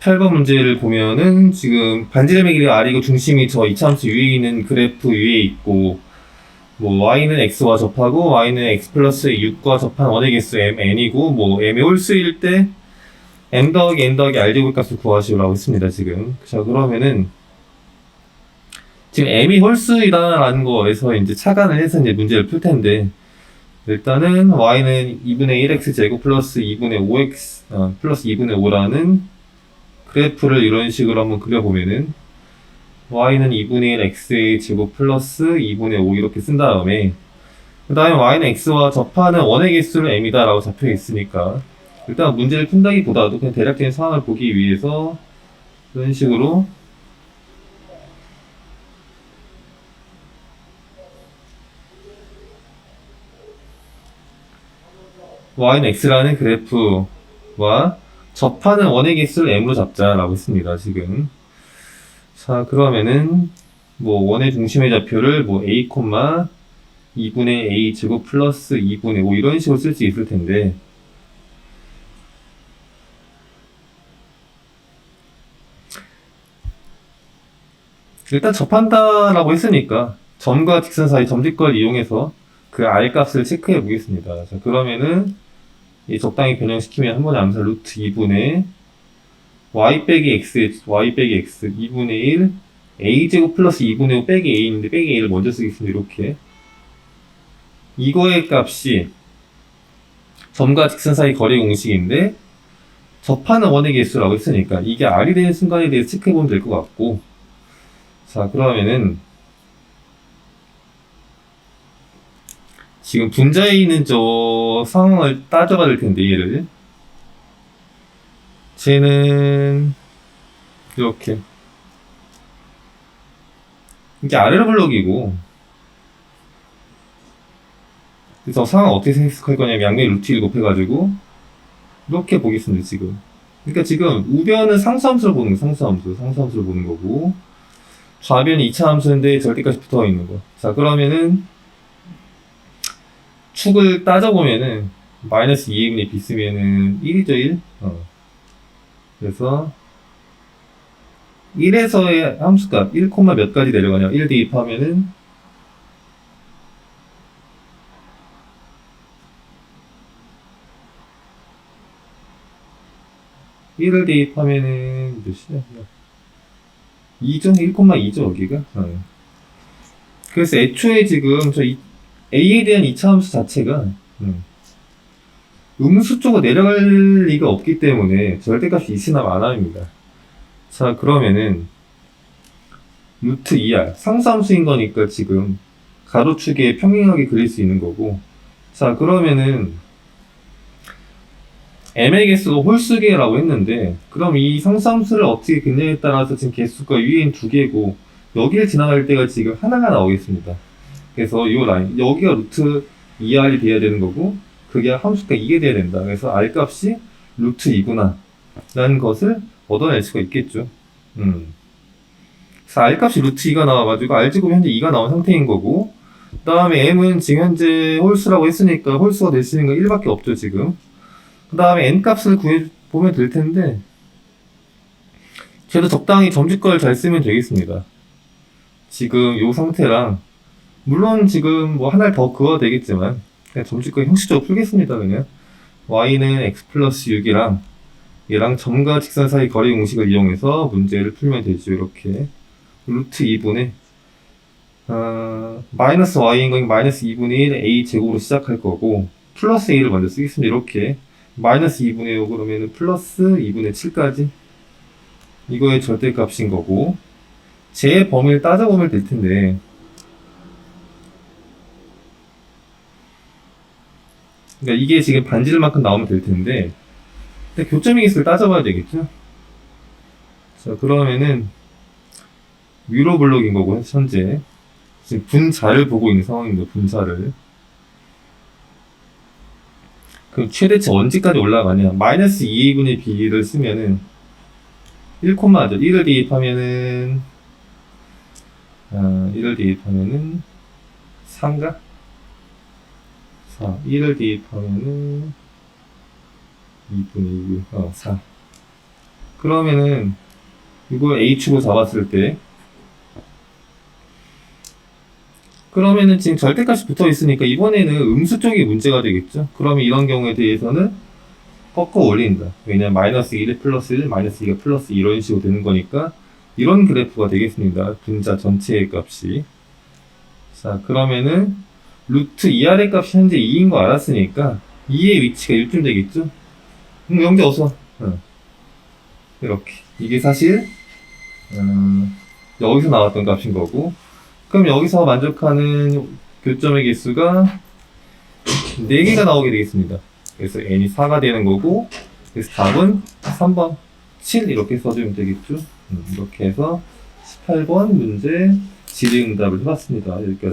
18번 문제를 보면은 지금 반지름의 길이 R이고 중심이 저 이차함수 위에 있는 그래프 위에 있고 뭐 y는 x와 접하고 y는 x 플러스 6과 접한 원의 개수 m n이고 뭐 m의 홀수일 때 m 더하기 n 더하기 r 제곱 값을 구하시오라고 했습니다 지금. 자 그러면은 지금 m이 홀수이다라는 거에서 이제 차관을 해서 이제 문제를 풀 텐데 일단은 y는 2분의 1x 제곱 플러스 2분의 5x 어, 플러스 2분의 5라는 그래프를 이런 식으로 한번 그려보면은 y는 2분의 1 x의 제곱 플러스 2분의 5 이렇게 쓴 다음에 그 다음에 y는 x와 접하는 원의 개수를 m이다 라고 잡혀 있으니까 일단 문제를 푼다기보다도 그냥 대략적인 상황을 보기 위해서 이런 식으로 y는 x라는 그래프와 접하는 원의 개수를 m으로 잡자라고 했습니다, 지금. 자, 그러면은, 뭐, 원의 중심의 좌표를 뭐, a, 2분의 a 제곱 플러스 2분의 5 이런 식으로 쓸 수 있을 텐데, 일단 접한다라고 했으니까, 점과 직선 사이 점직걸 이용해서 그 r 값을 체크해 보겠습니다. 자, 그러면은, 이 적당히 변형시키면 한 번에 암사 루트 2분의 y 빼기 x, y 빼기 x 2분의 1 a 제곱 플러스 2분의 5 빼기 a인데 빼기 a를 먼저 쓰겠습니다. 이렇게 이거의 값이 점과 직선 사이 거리 공식인데 접하는 원의 개수라고 했으니까 이게 r이 되는 순간에 대해서 체크해보면 될 것 같고 자 그러면은 지금 분자에 있는 저 상황을 따져봐야 될 텐데 얘를. 쟤는 이렇게. 이게 아래로 블록이고. 그래서 상황 어떻게 해석할 거냐면 양면 루트 1 곱해가지고 이렇게 보겠습니다 지금. 그러니까 지금 우변은 상수함수를 보는 거 상수함수. 상수함수를 보는 거고. 좌변이 2차 함수인데 절대값이 붙어 있는 거 자 그러면은 축을 따져보면은 마이너스 2분의 b 쓰면은 1이죠 1 어. 그래서 1에서의 함수값 1, 몇 가지 내려가냐 1 대입하면은 일을 대입하면은 몇이야? 2죠? 1,2죠, 여기가? 어. 그래서 애초에 지금 저 이- A에 대한 2차 함수 자체가 음, 음수 쪽으로 내려갈 리가 없기 때문에 절대값이 있으나 마나입니다. 자 그러면은 루트 2r 상수함수인 거니까 지금 가로축에 평행하게 그릴 수 있는 거고 자 그러면은 m의 개수가 홀수개라고 했는데 그럼 이 상수함수를 어떻게 그냐에 따라서 지금 개수가 위엔 두 개고 여기를 지나갈 때가 지금 하나가 나오겠습니다. 그래서 이 라인 여기가 루트 2r이 돼야 되는 거고 그게 함수가 2게 돼야 된다. 그래서 r 값이 루트 2구나 라는 것을 얻어낼 수가 있겠죠. 음. 그래서 r 값이 루트 2가 나와가지고 r 제곱 현재 2가 나온 상태인 거고 그 다음에 m은 지금 현재 홀수라고 했으니까 홀수가 될수 있는 건 1밖에 없죠 지금. 그 다음에 n 값을 구해 보면 될 텐데 그래도 적당히 점집걸 잘 쓰면 되겠습니다. 지금 요 상태랑 물론 지금 뭐 하나를 더 그어야 되겠지만 그냥 점집걸 형식적으로 풀겠습니다 그냥. Y는 x 플러스 6이랑 얘랑 점과 직선 사이 거리 공식을 이용해서 문제를 풀면 되죠 이렇게. 루트 2분의 어, 마이너스 y인 건 마이너스 2분의 1 a 제곱으로 시작할 거고 플러스 a를 먼저 쓰겠습니다 이렇게. 마이너스 2분의 5 그러면은 플러스 2분의 7까지? 이거의 절대값인 거고 제 범위를 따져보면 될 텐데 그러니까 이게 지금 반지름만큼 나오면 될 텐데 근데 교점의 개수를 따져봐야 되겠죠? 자 그러면은 위로 블록인 거고 현재. 지금 분자를 보고 있는 상황입니다 분자를. 그럼 최대치 언제까지 올라가냐? 마이너스 2분의 b를 쓰면은 1, 죠. 1을 대입하면은 어, 1을 대입하면은 3가 4 1을 대입하면은 2분의 2, 어, 4 그러면은 이걸 h로 잡았을 때 그러면은 지금 절대값이 붙어 있으니까 이번에는 음수 쪽이 문제가 되겠죠. 그러면 이런 경우에 대해서는 꺾어 올린다. 왜냐면 마이너스 1에 플러스 1, 마이너스 2가 플러스 2 이런 식으로 되는 거니까 이런 그래프가 되겠습니다. 분자 전체의 값이. 자, 그러면은 루트 2아래 값이 현재 2인 거 알았으니까 2의 위치가 1쯤 되겠죠? 음, 영재 어서. 응. 이렇게. 이게 사실 음, 여기서 나왔던 값인 거고 그럼 여기서 만족하는 교점의 개수가 4개가 나오게 되겠습니다. 그래서 n이 4가 되는 거고 그래서 답은 3번 7 이렇게 써주면 되겠죠. 음, 이렇게 해서 18번 문제 질의응답을 해봤습니다. 여기까지.